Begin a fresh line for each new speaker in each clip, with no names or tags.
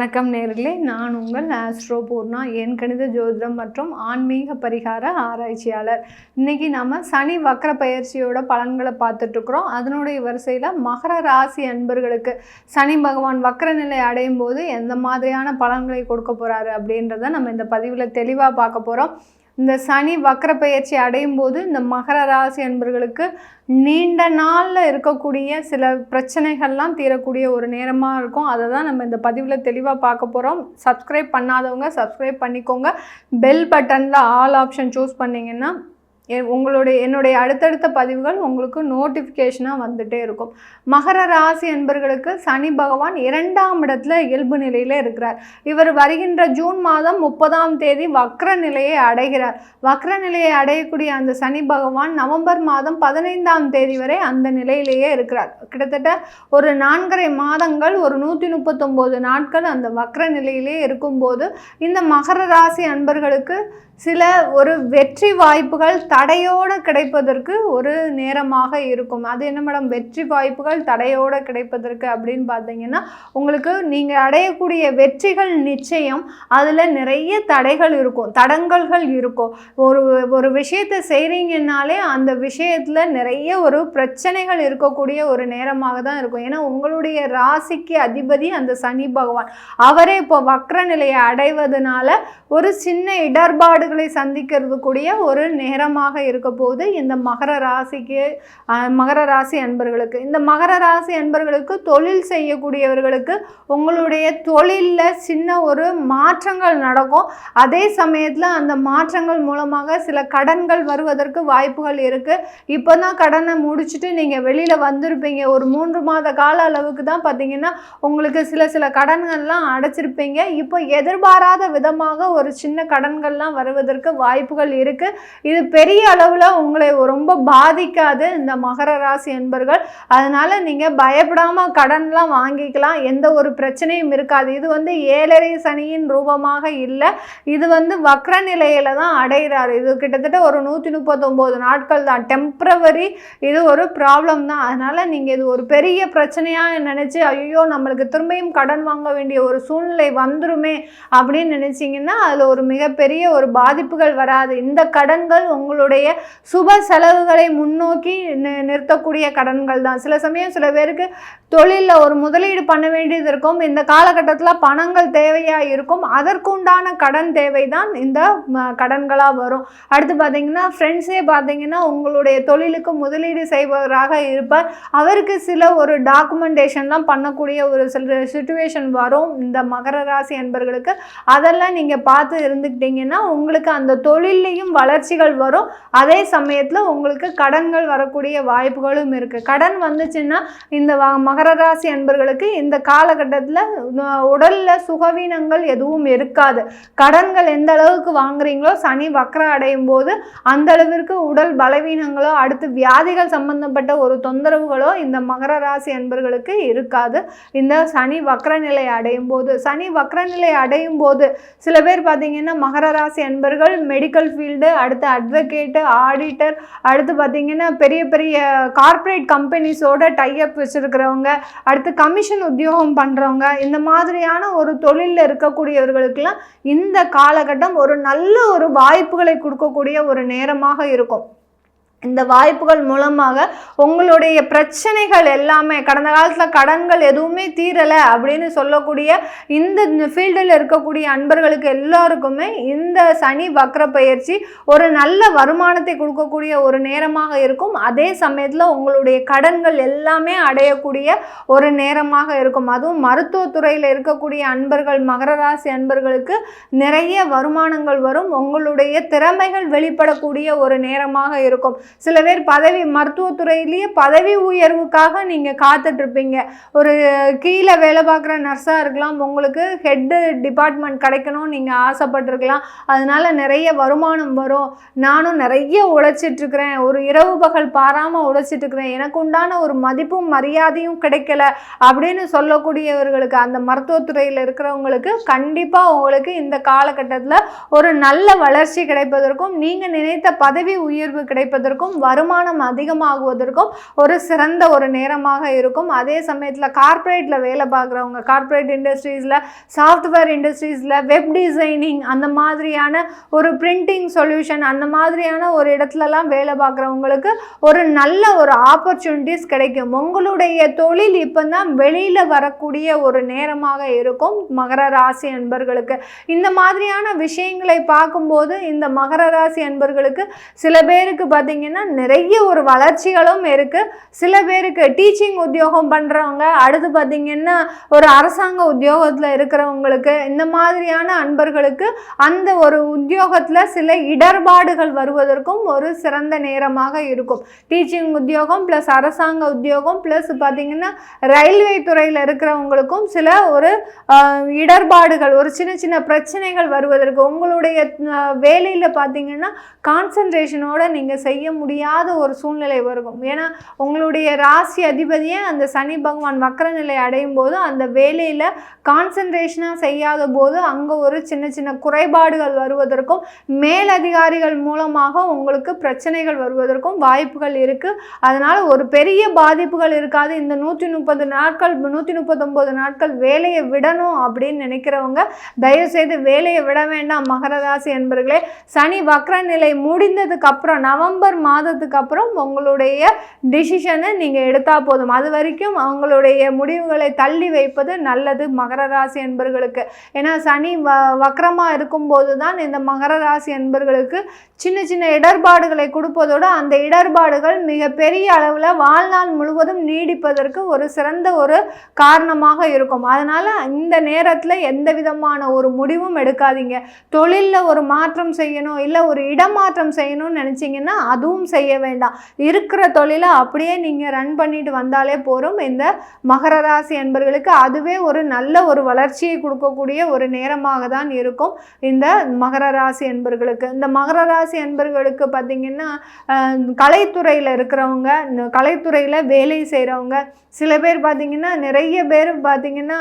வணக்கம் நேர்களே. நான் உங்கள் ஆஸ்ட்ரோ பூர்ணா என் கணித ஜோதிடம் மற்றும் ஆன்மீக பரிகார ஆராய்ச்சியாளர். இன்றைக்கி நாம் சனி வக்ர பயிற்சியோட பலன்களை பார்த்துட்ருக்குறோம் அதனுடைய வரிசையில் மகர ராசி அன்பர்களுக்கு சனி பகவான் வக்ர நிலை அடையும் போது எந்த மாதிரியான பலன்களை கொடுக்க போகிறாரு அப்படின்றத நம்ம இந்த பதிவில் தெளிவாக பார்க்க போகிறோம் இந்த சனி வக்கர பயிற்சி அடையும் போது இந்த மகர ராசி என்பர்களுக்கு நீண்ட நாளில் இருக்கக்கூடிய சில பிரச்சனைகள்லாம் தீரக்கூடிய ஒரு நேரமாக இருக்கும். அதை தான் நம்ம இந்த பதிவில் தெளிவாக பார்க்க போகிறோம் சப்ஸ்கிரைப் பண்ணாதவங்க சப்ஸ்கிரைப் பண்ணிக்கோங்க. பெல் பட்டனில் ஆல் ஆப்ஷன் சூஸ் பண்ணிங்கன்னா உங்களுடைய என்னுடைய அடுத்தடுத்த பதிவுகள் உங்களுக்கு நோட்டிஃபிகேஷனாக வந்துகிட்டே இருக்கும். மகர ராசி என்பர்களுக்கு சனி பகவான் இரண்டாம் இடத்துல இயல்பு நிலையில் இருக்கிறார். இவர் வருகின்ற ஜூன் மாதம் முப்பதாம் தேதி வக்ர நிலையை அடைகிறார். வக்ர நிலையை அடையக்கூடிய அந்த சனி பகவான் நவம்பர் மாதம் பதினைந்தாம் தேதி வரை அந்த நிலையிலேயே இருக்கிறார். கிட்டத்தட்ட ஒரு நான்கரை மாதங்கள் ஒரு நூற்றி முப்பத்தொம்போது நாட்கள் அந்த வக்ர நிலையிலே இருக்கும்போது இந்த மகர ராசி அன்பர்களுக்கு சில ஒரு வெற்றி வாய்ப்புகள் தடையோடு கிடைப்பதற்கு ஒரு நேரமாக இருக்கும். அது என்ன மேடம்? வெற்றி வாய்ப்புகள் தடையோடு கிடைப்பதற்கு அப்படின்னு பார்த்தீங்கன்னா உங்களுக்கு நீங்கள் அடையக்கூடிய வெற்றிகள் நிச்சயம். அதில் நிறைய தடைகள் இருக்கும் தடங்கல்கள் இருக்கும். ஒரு ஒரு விஷயத்தை செய்கிறீங்கன்னாலே அந்த விஷயத்தில் நிறைய ஒரு பிரச்சனைகள் இருக்கக்கூடிய ஒரு நேரமாக தான் இருக்கும். ஏன்னா உங்களுடைய ராசிக்கு அதிபதி அந்த சனி பகவான். அவரே இப்போ வக்ர நிலையை அடைவதனால ஒரு சின்ன இடர்பாடுகளை சந்திக்கிறது கூடிய ஒரு நேரமாக இருக்க போது இந்த மகர ராசிக்கு மகர ராசி அன்பர்களுக்கு இந்த மகர ராசி அன்பர்களுக்கு தொழில் செய்யக்கூடியவர்களுக்கு உங்களுடைய தொழிலில் சின்ன ஒரு மாற்றங்கள் நடக்கும். அதே சமயத்தில் அந்த மாற்றங்கள் மூலமாக சில கடன்கள் வருவதற்கு வாய்ப்புகள் இருக்குது இப்போ தான் கடனை முடிச்சுட்டு நீங்கள் வெளியில் வந்திருப்பீங்க. ஒரு மூன்று மாத கால அளவுக்கு தான் பார்த்தீங்கன்னா உங்களுக்கு சில சில கடன்கள்லாம் அடைச்சிருப்பீங்க. இப்போ எதிர்பாராத விதமாக ஒரு சின்ன கடன்கள்லாம் வருவதற்கு வாய்ப்புகள் இருக்குது இது பெரிய அளவில் உங்களை ரொம்ப பாதிக்காது இந்த மகர ராசி என்பர்கள். அதனால் நீங்கள் பயப்படாமல் கடன்லாம் வாங்கிக்கலாம். எந்த ஒரு பிரச்சனையும் இருக்காது. இது வந்து ஏழரை சனியின் ரூபமாக இல்லை. இது வந்து வக்ர நிலையில் தான் அடைகிறாரு. இது கிட்டத்தட்ட ஒரு நூற்றி முப்பத்தொம்போது நாட்கள் தான். டெம்ப்ரவரி இது ஒரு ப்ராப்ளம் தான். அதனால் நீங்கள் இது ஒரு பெரிய பிரச்சனையாக நினச்சி ஐயோ நம்மளுக்கு திரும்பியும் கடன் வாங்க வேண்டிய ஒரு சூழ்நிலை வந்துருமே அப்படின்னு நினச்சிங்கன்னா அதில் ஒரு மிகப்பெரிய ஒரு பாதிப்புகள் வராது. இந்த கடன்கள் உங்களுக்கு உங்களுடைய சுப செலவுகளை முன்னோக்கி நிறுத்தக்கூடிய கடன்கள் தான் சில சமயம் சில பேருக்கு தொழிலில் ஒரு முதலீடு பண்ண வேண்டியது இருக்கும். இந்த காலகட்டத்தில் பணங்கள் தேவையாக இருக்கும். அதற்குண்டான கடன் தேவை தான் இந்த கடன்களாக வரும். அடுத்து பார்த்தீங்கன்னா ஃப்ரெண்ட்ஸே பார்த்தீங்கன்னா உங்களுடைய தொழிலுக்கு முதலீடு செய்பவராக இருப்பார். அவருக்கு சில ஒரு டாக்குமெண்டேஷன்லாம் பண்ணக்கூடிய ஒரு சில சுச்சுவேஷன் வரும். இந்த மகர ராசி அன்பர்களுக்கு. அதெல்லாம் நீங்கள் பார்த்து இருந்துக்கிட்டீங்கன்னா உங்களுக்கு அந்த தொழிலையும் வளர்ச்சிகள் வரும். அதே சமயத்தில் உங்களுக்கு கடன்கள் வரக்கூடிய வாய்ப்புகளும் இருக்குது கடன் வந்துச்சுன்னா இந்த வ- மகர ராசி அன்பர்களுக்கு இந்த காலகட்டத்தில் உடலில் சுகவீனங்கள் எதுவும் இருக்காது. கடன்கள் எந்த அளவுக்கு வாங்குறீங்களோ சனி வக்கரம் அடையும் போது அந்த அளவிற்கு உடல் பலவீனங்களோ அடுத்து வியாதிகள் சம்பந்தப்பட்ட ஒரு தொந்தரவுகளோ இந்த மகர ராசி அன்பர்களுக்கு இருக்காது. இந்த சனி வக்ர நிலை அடையும் போது சனி வக்கரநிலை அடையும் போது சில பேர் பார்த்தீங்கன்னா மகர ராசி அன்பர்கள் மெடிக்கல் ஃபீல்டு அடுத்து அட்வொகேட்டு ஆடிட்டர் அடுத்து பார்த்தீங்கன்னா பெரிய பெரிய கார்ப்பரேட் கம்பெனிஸோட டைஅப் வச்சுருக்கிறவங்க அடுத்து கமிஷன் உத்தியோகம் பண்ணுறவங்க இந்த மாதிரியான ஒரு தொழிலில் இருக்கக்கூடியவர்களுக்கெல்லாம் இந்த காலகட்டம் ஒரு நல்ல ஒரு வாய்ப்புகளை கொடுக்கக்கூடிய ஒரு நேரமாக இருக்கும். இந்த வாய்ப்புகள் மூலமாக உங்களுடைய பிரச்சனைகள் எல்லாமே கடந்த காலத்தில் கடன்கள் எதுவுமே தீரலை அப்படின்னு சொல்லக்கூடிய இந்த ஃபீல்டில் இருக்கக்கூடிய அன்பர்களுக்கு எல்லாருக்குமே இந்த சனி வக்ர பயிற்சி ஒரு நல்ல வருமானத்தை கொடுக்கக்கூடிய ஒரு நேரமாக இருக்கும். அதே சமயத்தில் உங்களுடைய கடன்கள் எல்லாமே அடையக்கூடிய ஒரு நேரமாக இருக்கும். அதுவும் மருத்துவத்துறையில் இருக்கக்கூடிய அன்பர்கள் மகர ராசி அன்பர்களுக்கு நிறைய வருமானங்கள் வரும். உங்களுடைய திறமைகள் வெளிப்படக்கூடிய ஒரு நேரமாக இருக்கும். சில பேர் பதவி மருத்துவத்துறையிலேயே பதவி உயர்வுக்காக நீங்கள் காத்துட்ருப்பீங்க. ஒரு கீழே வேலை பார்க்குற நர்ஸாக இருக்கலாம் உங்களுக்கு ஹெட்டு டிபார்ட்மெண்ட் கிடைக்கணும்னு நீங்கள் ஆசைப்பட்டிருக்கலாம். அதனால் நிறைய வருமானம் வரும். நானும் நிறைய உழைச்சிட்ருக்கிறேன். ஒரு இரவு பகல் பாராமல் உழைச்சிட்ருக்கிறேன். எனக்கு உண்டான ஒரு மதிப்பும் மரியாதையும் கிடைக்கல அப்படின்னு சொல்லக்கூடியவர்களுக்கு அந்த மருத்துவத்துறையில் இருக்கிறவங்களுக்கு கண்டிப்பாக உங்களுக்கு இந்த காலகட்டத்தில் ஒரு நல்ல வளர்ச்சி கிடைப்பதற்கும் நீங்கள் நினைத்த பதவி உயர்வு கிடைப்பதற்கும் கிடைப்பதற்கும் வருமானம் அதிகமாகுவதற்கும் ஒரு சிறந்த ஒரு நேரமாக இருக்கும். அதே சமயத்தில் கார்ப்பரேட்டில் வேலை பார்க்குறவங்க கார்ப்பரேட் இண்டஸ்ட்ரீஸில் சாஃப்ட்வேர் இண்டஸ்ட்ரீஸில் வெப் டிசைனிங் அந்த மாதிரியான ஒரு பிரிண்டிங் சொல்யூஷன் அந்த மாதிரியான ஒரு இடத்துலலாம் வேலை பார்க்குறவங்களுக்கு ஒரு நல்ல ஒரு ஆப்பர்ச்சுனிட்டிஸ் கிடைக்கும். உங்களுடைய தொழில் இப்போ தான் வெளியில் வரக்கூடிய ஒரு நேரமாக இருக்கும் மகர ராசி அன்பர்களுக்கு. இந்த மாதிரியான விஷயங்களை பார்க்கும்போது இந்த மகர ராசி அன்பர்களுக்கு சில பேருக்கு பார்த்தீங்கன்னா நிறைய ஒரு வளர்ச்சிகளும் இருக்குது சில பேருக்கு டீச்சிங் உத்தியோகம் பண்ணுறவங்க அடுத்து பார்த்திங்கன்னா ஒரு அரசாங்க உத்தியோகத்தில் இருக்கிறவங்களுக்கு இந்த மாதிரியான அன்பர்களுக்கு அந்த ஒரு உத்தியோகத்தில் சில இடர்பாடுகள் வருவதற்கும் ஒரு சிறந்த நேரமாக இருக்கும். டீச்சிங் உத்தியோகம் ப்ளஸ் அரசாங்க உத்தியோகம் ப்ளஸ் பார்த்தீங்கன்னா ரயில்வே துறையில் இருக்கிறவங்களுக்கும் சில ஒரு இடர்பாடுகள் ஒரு சின்ன சின்ன பிரச்சனைகள் வருவதற்கு உங்களுடைய வேலையில் பார்த்திங்கன்னா கான்சன்ட்ரேஷனோட நீங்கள் செய்ய முடியாத ஒரு சூழ்நிலை வரும். ஏன்னா உங்களுடைய ராசி அதிபதியே அந்த சனி பகவான் வக்ர நிலை அடையும் போது அந்த வேலையில் கான்சன்ட்ரேஷனாக செய்யாத போது அங்கே ஒரு சின்ன சின்ன குறைபாடுகள் வருவதற்கும் மேலதிகாரிகள் மூலமாக உங்களுக்கு பிரச்சனைகள் வருவதற்கும் வாய்ப்புகள் இருக்குது அதனால் ஒரு பெரிய பாதிப்புகள் இருக்காது. இந்த நூற்றி முப்பது நாட்கள் நூற்றி முப்பத்தொம்போது நாட்கள் வேலையை விடணும் அப்படின்னு நினைக்கிறவங்க தயவுசெய்து வேலையை விட வேண்டாம். மகர ராசி என்பர்களே சனி வக்ர நிலை முடிந்ததுக்கு அப்புறம் நவம்பர் மாதத்துக்கு அப்புறம் உங்களுடைய டிசிஷனை நீங்கள் எடுத்தால் போதும். அது வரைக்கும் அவங்களுடைய முடிவுகளை தள்ளி வைப்பது நல்லது மகர ராசி என்பர்களுக்கு. ஏன்னா சனி வ வக்கரமாக இருக்கும்போது தான் இந்த மகர ராசி என்பர்களுக்கு சின்ன சின்ன இடர்பாடுகளை கொடுப்பதோடு அந்த இடர்பாடுகள் மிகப்பெரிய அளவில் வாழ்நாள் முழுவதும் நீடிப்பதற்கு ஒரு சிறந்த ஒரு காரணமாக இருக்கும். அதனால் இந்த நேரத்தில் எந்த விதமான ஒரு முடிவும் எடுக்காதீங்க. தொழிலில் ஒரு மாற்றம் செய்யணும் இல்லை ஒரு இடமாற்றம் செய்யணும்னு நினச்சிங்கன்னா அதுவும் செய்ய வேண்டாம். இருக்கிற தொழிலை அப்படியே நீங்கள் ரன் பண்ணிட்டு வந்தாலே போதும். இந்த மகர ராசி என்பர்களுக்கு அதுவே ஒரு நல்ல ஒரு வளர்ச்சியை கொடுக்கக்கூடிய ஒரு நேரமாக தான் இருக்கும். இந்த மகர ராசி என்பர்களுக்கு. இந்த மகர ராசி என்பர்களுக்கு பார்த்திங்கன்னா கலைத்துறையில் இருக்கிறவங்க கலைத்துறையில் வேலை செய்கிறவங்க சில பேர் பார்த்திங்கன்னா நிறைய பேர் பார்த்திங்கன்னா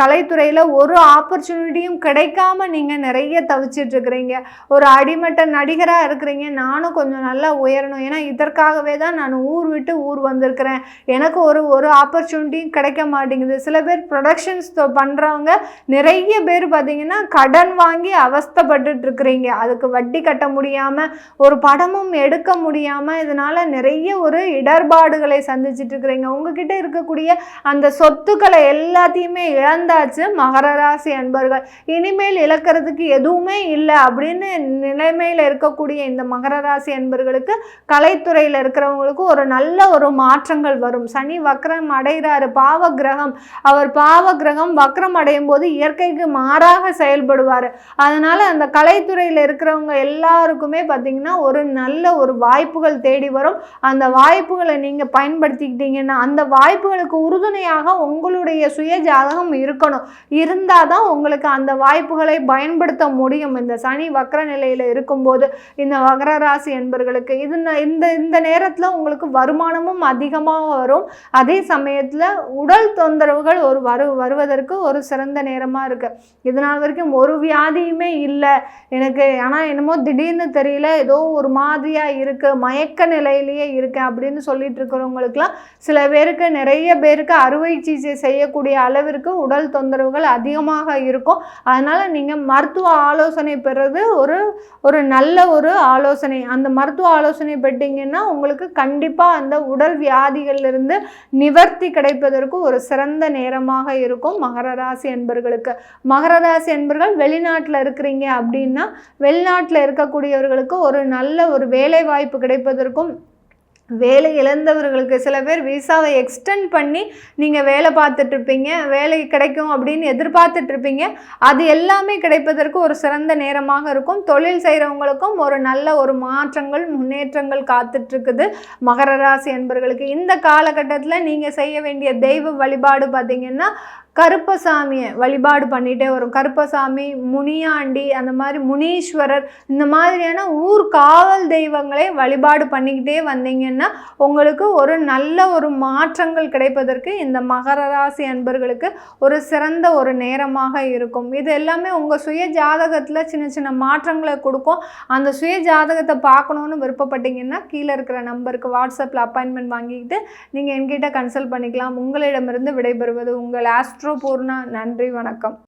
கலைத்துறையில் ஒரு ஆப்பர்ச்சுனிட்டியும் கிடைக்காம நீங்கள் நிறைய தவிச்சிட்டு இருக்கிறீங்க. ஒரு அடிமட்ட நடிகராக இருக்கிறீங்க. நானும் கொஞ்சம் நல்லா உயரணும். ஏன்னா இதற்காகவே தான் நான் ஊர் விட்டு ஊர் வந்திருக்கிறேன். எனக்கு ஒரு ஒரு ஆப்பர்ச்சுனிட்டியும் கிடைக்க மாட்டேங்குது. சில பேர் ப்ரொடக்ஷன்ஸ் பண்ணுறவங்க நிறைய பேர் பார்த்திங்கன்னா கடன் வாங்கி அவஸ்தைப்பட்டுட்டு இருக்கிறீங்க. அதுக்கு வட்டி கட்ட முடியாமல் ஒரு படமும் எடுக்க முடியாமல் இதனால் நிறைய ஒரு இடர்பாடுகளை சந்திச்சுட்டு இருக்கிறீங்க. உங்ககிட்ட இருக்கக்கூடிய அந்த சொத்துக்களை எல்லாத்தையுமே இழந்தாச்சு மகர ராசி அன்பர்கள். இனிமேல் இழக்கிறதுக்கு எதுவுமே இல்லை அப்படின்னு நிலைமையில் இருக்கக்கூடிய இந்த மகர ராசி அன்பர்களுக்கு கலைத்துறையில் இருக்கிறவங்களுக்கு ஒரு நல்ல ஒரு மாற்றங்கள் வரும். சனி வக்ரம் அடைகிறாரு. பாவ கிரகம் அவர் பாவ கிரகம் வக்ரம் அடையும் போது இயற்கைக்கு மாறாக செயல்படுவார். அதனால் அந்த கலைத்துறையில் இருக்கிறவங்க எல்லாருக்குமே பார்த்திங்கன்னா ஒரு நல்ல ஒரு வாய்ப்புகள் தேடி வரும். அந்த வாய்ப்புகளை நீங்கள் பயன்படுத்திக்கிட்டீங்கன்னா அந்த வாய்ப்புகளுக்கு உறுதுணையாக உங்களுடைய சுய ஜாதகம் இருக்கணும். இருந்தால் தான் உங்களுக்கு அந்த வாய்ப்புகளை பயன்படுத்த முடியும். இந்த சனி வக்ர நிலையில் இருக்கும்போது இந்த வக்ர ராசி என்பர்களுக்கு இது ந- இந்த இந்த நேரத்தில் உங்களுக்கு வருமானமும் அதிகமாக வரும். அதே சமயத்தில் உடல் தொந்தரவுகள் ஒரு வரு வருவதற்கு ஒரு சிறந்த நேரமாக இருக்குது இதனால் வரைக்கும் ஒரு வியாதியுமே இல்லை. எனக்கு ஆனால் என்னமோ திடீர்னு தெரியல ஏதோ ஒரு மாதிரியாக இருக்குது மயக்க நிலையிலேயே இருக்கேன் அப்படின்னு சொல்லிட்டு இருக்கிறவங்களுக்குலாம் சில பேருக்கு நிறைய பேருக்கு அறுவை சிகிச்சை செய்யக்கூடிய அளவிற்கு உடல் தொந்தரவுகள் அதிகமாக இருக்கும். அதனால் நீங்கள் மருத்துவ ஆலோசனை பெறுறது ஒரு ஒரு நல்ல ஒரு ஆலோசனை. அந்த மருத்துவ ஆலோசனை உங்களுக்கு கண்டிப்பாக அந்த உடல் வியாதிகளிலிருந்து நிவர்த்தி கிடைப்பதற்கு ஒரு சிறந்த நேரமாக இருக்கும் மகர ராசி என்பர்களுக்கு. மகர ராசி என்பர்கள் வெளிநாட்டில் இருக்கிறீங்க அப்படின்னா வெளிநாட்டில் இருக்கக்கூடியவர்களுக்கு ஒரு நல்ல ஒரு வேலை வாய்ப்பு கிடைப்பதற்கும் வேலை இழந்தவர்களுக்கு சில பேர் விசாவை எக்ஸ்டெண்ட் பண்ணி நீங்கள் வேலை பார்த்துட்ருப்பீங்க வேலை கிடைக்கும் அப்படின்னு எதிர்பார்த்துட்ருப்பீங்க அது எல்லாமே கிடைப்பதற்கு ஒரு சிறந்த நேரமாக இருக்கும். தொழில் செய்கிறவங்களுக்கும் ஒரு நல்ல ஒரு மாற்றங்கள் முன்னேற்றங்கள் காத்துட்ருக்குது மகர ராசி என்பர்களுக்கு இந்த காலகட்டத்தில் நீங்கள் செய்ய வேண்டிய தெய்வ வழிபாடு பார்த்தீங்கன்னா கருப்பசாமியை வழிபாடு பண்ணிகிட்டே வரும். கருப்பசாமி முனியாண்டி அந்த மாதிரி முனீஸ்வரர் இந்த மாதிரியான ஊர் காவல் தெய்வங்களை வழிபாடு பண்ணிக்கிட்டே வந்தீங்கன்னா உங்களுக்கு ஒரு நல்ல ஒரு மாற்றங்கள் கிடைப்பதற்கு இந்த மகர ராசி அன்பர்களுக்கு ஒரு சிறந்த ஒரு நேரமாக இருக்கும். இது எல்லாமே உங்கள் சுய ஜாதகத்தில் சின்ன சின்ன மாற்றங்களை கொடுக்கும். அந்த சுய ஜாதகத்தை பார்க்கணுன்னு விருப்பப்பட்டீங்கன்னா கீழே இருக்கிற நம்பருக்கு வாட்ஸ்அப்பில் அப்பாயின்மெண்ட் வாங்கிக்கிட்டு நீங்கள் என்கிட்ட கன்சல்ட் பண்ணிக்கலாம். உங்களிடமிருந்து விடைபெறுவது உங்கள் ஆஸ்ட்ரோ பூர்ணா நன்றி வணக்கம்.